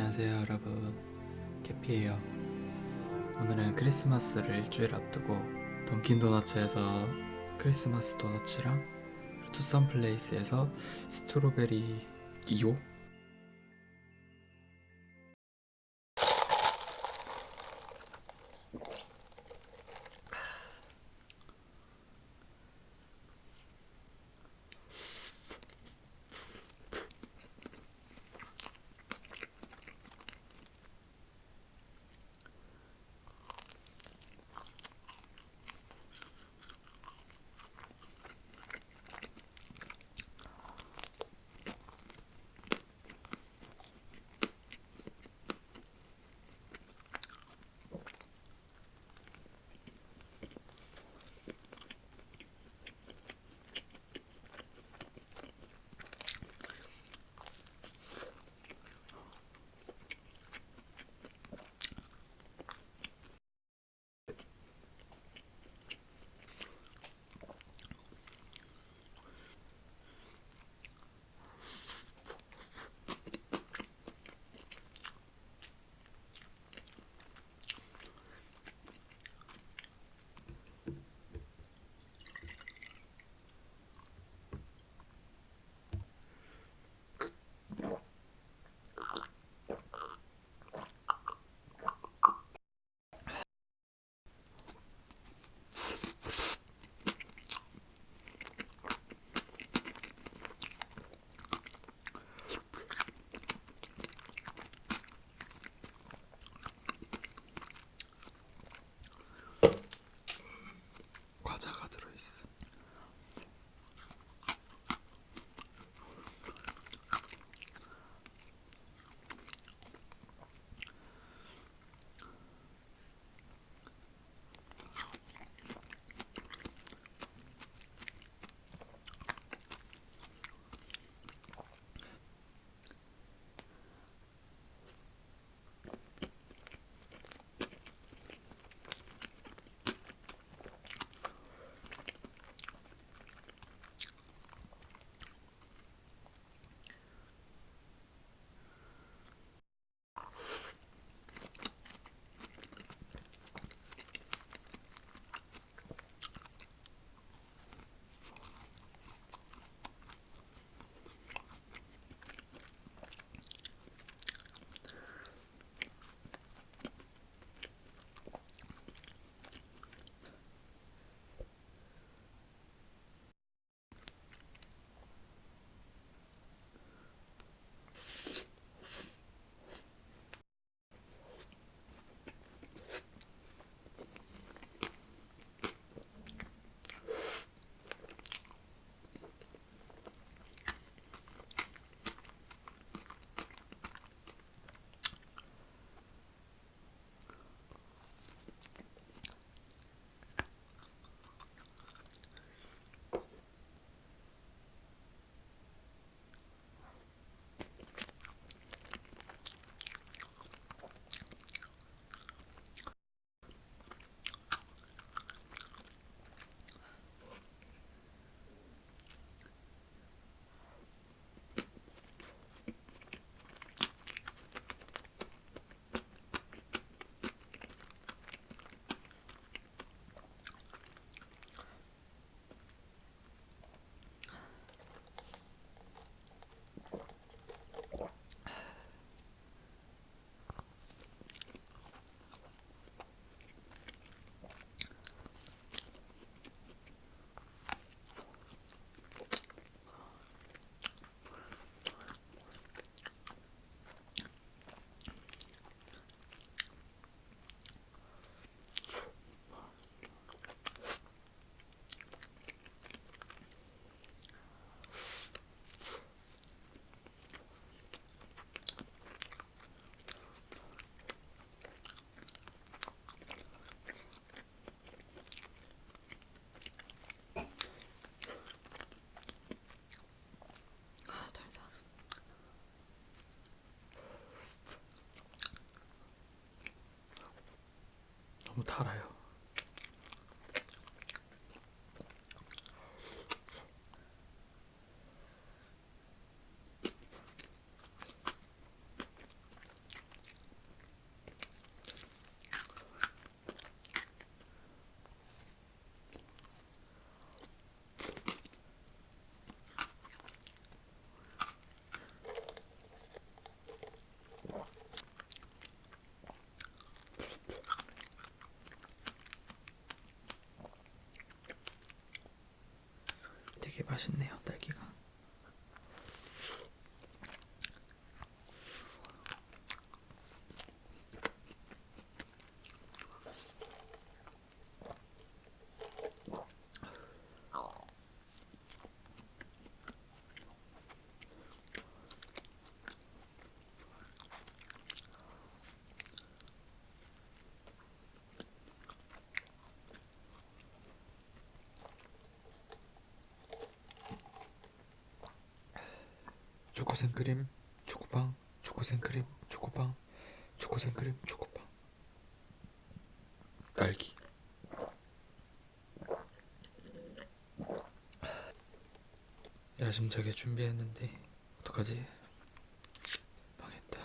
안녕하세요 여러분. 캐피예요. 오늘은 크리스마스를 일주일 앞두고 던킨도너츠에서 크리스마스 도너츠랑 투썸 플레이스에서 스트로베리 2호 달아요 맛있네요, 딸기가. 초코 생크림, 초코빵, 초코 생크림, 초코빵, 초코 생크림, 초코빵. 딸기. 야심차게 준비했는데 어떡하지? 망했다.